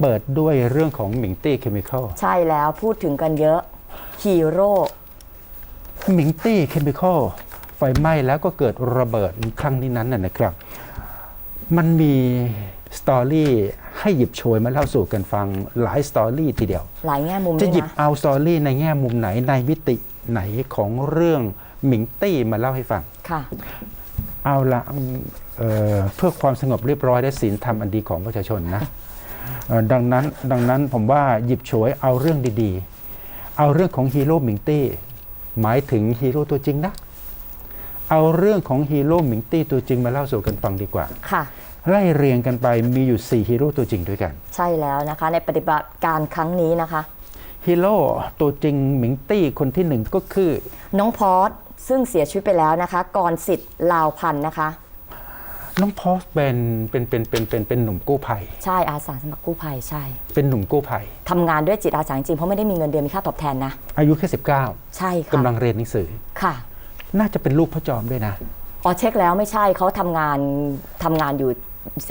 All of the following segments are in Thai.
เปิดด้วยเรื่องของหมิงตี้เคมีคอลใช่แล้วพูดถึงกันเยอะฮีโร่หมิงตี้เคมีคอลไฟไหม้แล้วก็เกิดระเบิดครั้งนี้นั้นน่ะนะครับ มันมีสตอรี่ให้หยิบโชยมาเล่าสู่กันฟังหลายสตอรี่ทีเดียว หลายแง่มุมจะด้วยหยิบนะเอาสตอรี่ในแง่มุมไหนในมิติไหนของเรื่องหมิงตี้มาเล่าให้ฟังค่ะเอาละอืมเอ่อเพื่อความสงบเรียบร้อยและศีลธรรมอันดีของประชาชนนะเอ่อ ดังนั้นดังนั้นผมว่าหยิบฉวยเอาเรื่องดีๆ เอาเรื่องของฮีโร่หมิงตี้หมายถึงฮีโร่ตัวจริงนะ เอาเรื่องของฮีโร่หมิงตี้ตัวจริงมาเล่าสู่กันฟังดีกว่าค่ะไล่เรียงกันไปมีอยู่ 4ฮีโร่ตัวจริงด้วยกัน ใช่แล้วนะคะ ในปฏิบัติการครั้งนี้นะคะฮีโร่ตัวจริงหมิงตี้คนที่หนึ่งก็คือ น้องพอสซึ่งเสียชีวิตไปแล้วนะคะกรสิทธิ์ลาวพันธ์นะคะ น้องพอสเป็นเป็นเป็นเป็นเป็นเป็นหนุ่มกู้ภัย ใช่อาสาสมัครกู้ภัยใช่ เป็นหนุ่มกู้ภัยทำงานด้วยจิตอาสาจริงๆเพราะไม่ได้มีเงินเดือนมีค่าตอบแทนนะ อายุแค่ 19ใช่ค่ะกำลังเรียนหนังสือ ค่ะ น่าจะเป็นลูกพ่อจอมด้วยนะ อ๋อเช็คแล้วไม่ใช่เขาทำงานทำงานอยู่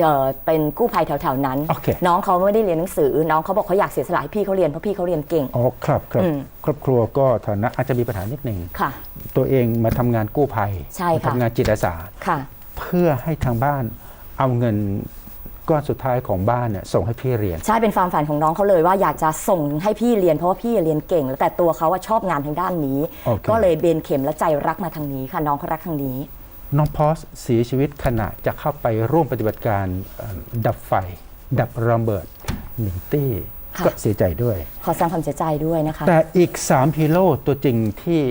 เอ่อเป็นกู้ภัยแถวๆนั้น โอเค น้องเขาไม่ได้เรียนหนังสือ น้องเขาบอกเขาอยากเสียสละให้พี่เขาเรียนเพราะพี่เขาเรียนเก่ง อ๋อครับครับอืม ครอบครัวก็ฐานะอาจจะมีปัญหานิดหนึ่งค่ะ ตัวเองมาทำงานกู้ภัยใช่มาค่ะทำงานจิตอาสา ค่ะ เพื่อให้ทางบ้านเอาเงินก้อนสุดท้ายของบ้านเนี่ยส่งให้พี่เรียน ใช่เป็นความฝันของน้องเขาเลยว่าอยากจะส่งให้พี่เรียนเพราะว่าพี่เรียนเก่งแล้วแต่ตัวเขาว่าชอบงานทางด้านนี้ โอเค ก็เลยเบนเข็มและใจรักมาทางนี้ค่ะน้องเขารักทางนี้ น้องพอสเสียชีวิตขณะจะเข้าไปร่วมปฏิบัติการเอ่อดับไฟ ดับระเบิดหนิงตี้ ค่ะ ก็เสียใจด้วย ขอแสดงความเสียใจด้วยนะคะ แต่อีก 3 ฮีโร่ตัวจริงที่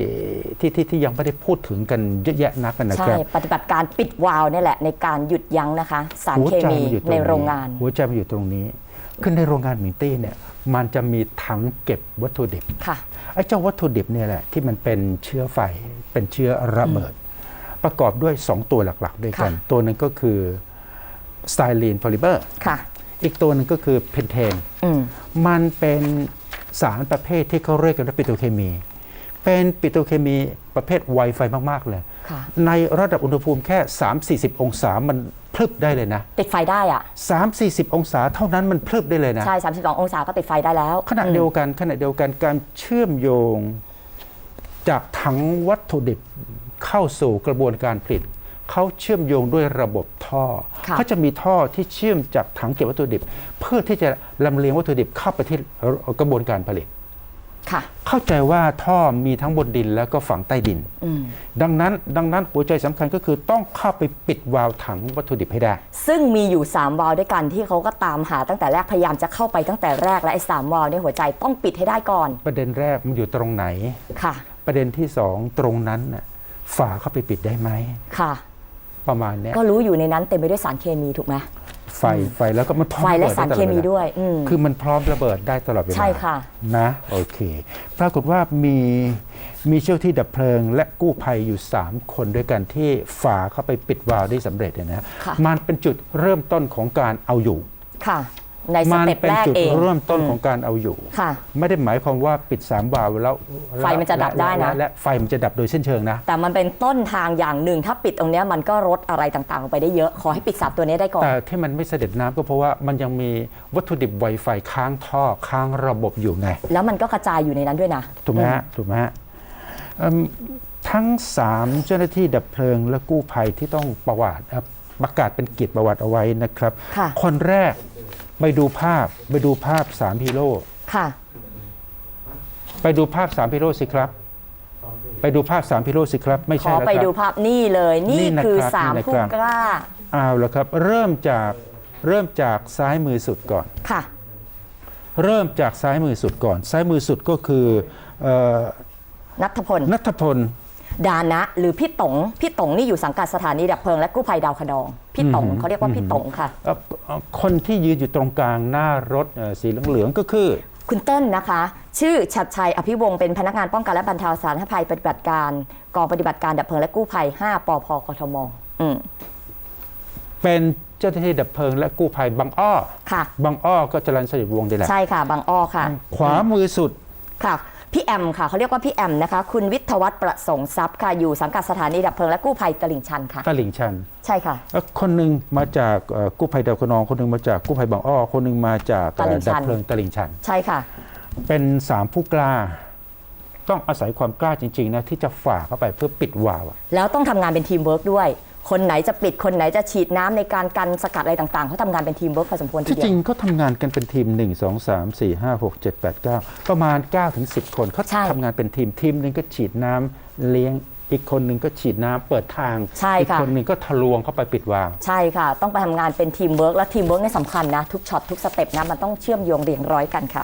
ที่ที่ที่ยังไม่ได้พูดถึงกันเยอะแยะนักนะใช่ครับปฏิบัติการปิดวาล์วนี่แหละในการหยุดยั้งนะคะ สารหัวเคใจมีมันอยู่ตรงในนี้โรงงาน หัวใจมันอยู่ตรงนี้ คือในโรงงานหมิงตี้เนี่ยมันจะมีถังเก็บวัตถุดิบ ค่ะ ไอ้เจ้าวัตถุดิบเนี่ยแหละที่มันเป็นเชื้อไฟเป็นเชื้อระเบิด ประกอบด้วย 2 ตัวหลักๆ ด้วยกัน ค่ะ ตัวหนึงก็คือสไตลีนโพลิเมอร์ค่ะ อีกตัวหนึงก็คือเพนเทนอืมมันเป็นสารประเภทที่เขาเรียกกันว่าปิโตรเคมี เป็นปิโตรเคมีประเภทไวไฟมาก ๆ เลยค่ะในระดับอุณหภูมิแค่ 3-40 องศามันพลึบได้เลยนะ ติดไฟได้อะ3-40 องศาเท่านั้นมันพลึบได้เลยนะ ใช่ 32 องศาก็ติดไฟได้แล้ว ขณะเดียวกันขณะเดียวกันการเชื่อมโยงจากถังวัตถุดิบเข้าสู่กระบวนการผลิต เขาเชื่อมโยงด้วยระบบท่อค่ะเขาจะมีท่อที่เชื่อมจากถังเก็บวัตถุดิบ เพื่อที่จะลำเลียงวัตถุดิบเข้าไปที่กระบวนการผลิตค่ะเข้าใจว่าท่อมีทั้งบนดินแล้วก็ฝังใต้ดินอืมดังนั้นดังนั้นหัวใจสำคัญก็คือต้องเข้าไปปิดวาล์วถังวัตถุดิบให้ได้ ซึ่งมีอยู่ 3 วาล์วด้วยกันที่เขาก็ตามหาตั้งแต่แรกพยายามจะเข้าไปตั้งแต่แรกและไอ้สามวาล์วในยหัวใจต้องปิดให้ได้ก่อน ประเด็นแรกมันอยู่ตรงไหนค่ะ ประเด็นที่สองตรงนั้นน่ะฝาเข้าไปปิดได้ไหมค่ะ ประมาณเนี้ยก็รู้อยู่ในนั้นเต็มไปด้วยสารเคมีถูกไหมไฟไฟแล้วก็มันพร้อมไฟและระบิสารได้ตเคลอมีวลาด้วยอืมคือมันพร้อมระเบิดได้ตลอดเวลาใช่ค่ะนะโอเค ปรากฏว่ามีมีเจ้าที่ดับเพลิง และกู้ภัยอยู่ 3 คนด้วยกันที่ฝ่าเข้าไปปิดวาล์วได้สำเร็จเนี่ยนะค่ะมันเป็นจุดเริ่มต้นของการเอาอยู่ค่ะ ในสมัเต็ปเป็นแรกจุดเองเริ่มต้นของการเอาอยู่ ค่ะ ไม่ได้หมายความว่าปิดสามวาล์วแล้วไฟมันจะดับได้นะและและไฟมันจะดับโดยเส้นเชิงนะ แต่มันเป็นต้นทางอย่างหนึ่ง ถ้าปิดตรงเนี้ยมันก็ลดอะไรต่างๆลงไปได้เยอะ ขอให้ปิดสามตัวนี้ได้ก่อน แต่ที่มันไม่เสด็จน้ำก็เพราะว่ามันยังมีวัตถุดิบไวไฟค้างท่อค้างระบบอยู่ไง แล้วมันก็กระจายอยู่ในนั้นด้วยนะ ถูกไหมฮะ ถูกไหมฮะเอิ่มทั้ง 3 เจ้าหน้าที่ดับเพลิงและกู้ภัยที่ต้องประวัติเอ่อประกาศเป็นเกียรติประวัติเอาไว้นะครับค่ะคนแรก ไปดูภาพไปดูภาพ3ฮีโร่ค่ะ ไปดูภาพ3ฮีโร่สิครับ ไปดูภาพ3ฮีโร่สิครับ ไม่ขใช่อแล้วไปคดูรับ ภาพนี่เลย นี่นี่นะครับคือสามนี่นะครับ ผู้กล้าเอาละครับ เริ่มจากเริ่มจากซ้ายมือสุดก่อน ค่ะ เริ่มจากซ้ายมือสุดก่อน ซ้ายมือสุดก็คือเอ่อนัทพลนัทพล ดานะหรือพี่ต๋งพี่ต๋งนี่อยู่สังกัดสถานีดับเพลิงและกู้ภัยดาวคะนอง พี่ต๋งอืมเขาเรียกว่าพี่ต๋งค่ะ เอ่อเอ่อคนที่ยืนอยู่ตรงกลางหน้ารถเอ่อสีเหลืองๆก็คือ คุณเติ้ลนะคะ ชื่อชัดชัยอภิวงศ์เป็นพนักงานป้องกันและบรรเทาสาธารณภัยปฏิบัติการกองปฏิบัติการดับเพลิงและกู้ภัย 5ปพกทมอืมเป็นเจ้าหน้าที่ดับเพลิงและกู้ภัยบางอ้อค่ะ บางอ้อก็จรันสนิทวงศ์นี่แหละใช่ค่ะ บางอ้อค่ะ ขวามือสุด ค่ะ พี่แอมค่ะเขาเรียกว่าพี่แอมนะคะ คุณวิทยวัฒน์ประสงค์ทรัพย์ค่ะอยู่สังกัดสถานีดับเพลิงและกู้ภัยตลิ่งชันค่ะ ตลิ่งชัน ใช่ค่ะแล้วคนหนึ่งมาจากเอ่อกู้ภัยดาวคะนอง คนหนึ่งมาจากกู้ภัยบางอ้อ คนหนึ่งมาจากเอ่อตลิ่งชันดับเพลิงตลิ่งชัน ใช่ค่ะ เป็นสามผู้กล้า ต้องอาศัยความกล้าจริง ๆ นะ ที่จะฝ่าเข้าไปเพื่อปิดวาล์วอะแล้วต้องทำงานเป็นทีมเวิร์กด้วย คนไหนจะปิดคนไหนจะฉีดน้ำในการกันสกัดอะไรต่างๆเขาทำงานเป็นทีมเวิร์กพอสมควรทีที่เดีจริยงว เขาทำงานกันเป็นทีม 1 2 3 4 5 6 7 8 9 ประมาณ9ถึง10 คนเขาใช่ทำงานเป็นทีมทีมหนึงก็ฉีดน้ำเลี้ยง อีกคนหนึ่งก็ฉีดน้ำเปิดทาง ใช่อีกค่ะ คนหนึ่งก็ทะลวงเข้าไปปิดวาล์วใช่ค่ะ ต้องไปทำงานเป็นทีมเวิร์กและทีมเวิร์กนี่สำคัญนะ ทุกช็อตทุกสเต็ปนะมันต้องเชื่อมโยงเรียงร้อยกันค่ะ